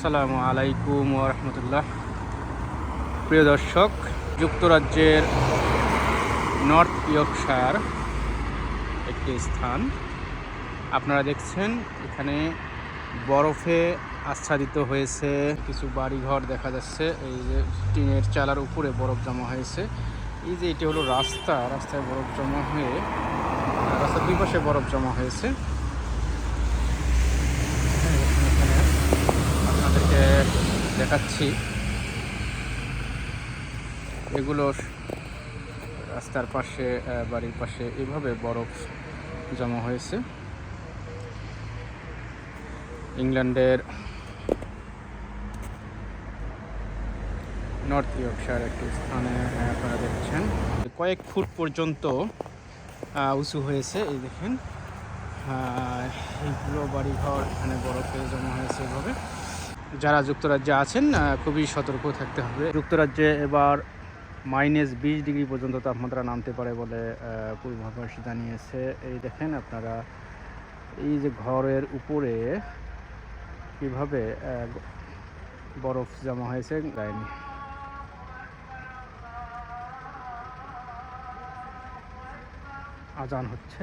আসসালামু আলাইকুম রহমতুল্লাহ। প্রিয় দর্শক, যুক্তরাজ্যের নর্থ ইয়র্কশায়ার একটি স্থান। আপনারা দেখছেন, এখানে বরফে আচ্ছাদিত হয়েছে, কিছু বাড়িঘর দেখা যাচ্ছে, এই যে টিনের চালার উপরে বরফ জমা হয়েছে। এই যে এটি হলো রাস্তা, রাস্তায় বরফ জমা হয়ে, রাস্তার দুই পাশে বরফ জমা হয়েছে এখানে আপনাদেরকে দেখাচ্ছি। এগুলো রাস্তার পাশে বাড়ির পাশে এভাবে বরফ জমা হয়েছে। ইংল্যান্ডের নর্থ ইয়র্কশায়ার একটি স্থানে আপনারা দেখছেন। কয়েক ফুট পর্যন্ত উঁচু হয়েছে, এই দেখেন। এইগুলো বাড়িঘর, এখানে বরফে জমা হয়েছে এভাবে। যারা যুক্তরাজ্যে আছেন খুবই সতর্ক থাকতে হবে। যুক্তরাজ্যে এবার মাইনাস বিশ ডিগ্রি পর্যন্ত তাপমাত্রা নামতে পারে বলে পূর্বাভাস জানিয়েছে। এই দেখেন আপনারা, এই যে ঘরের উপরে কীভাবে বরফ জমা হয়েছে গায়ে আজান হচ্ছে।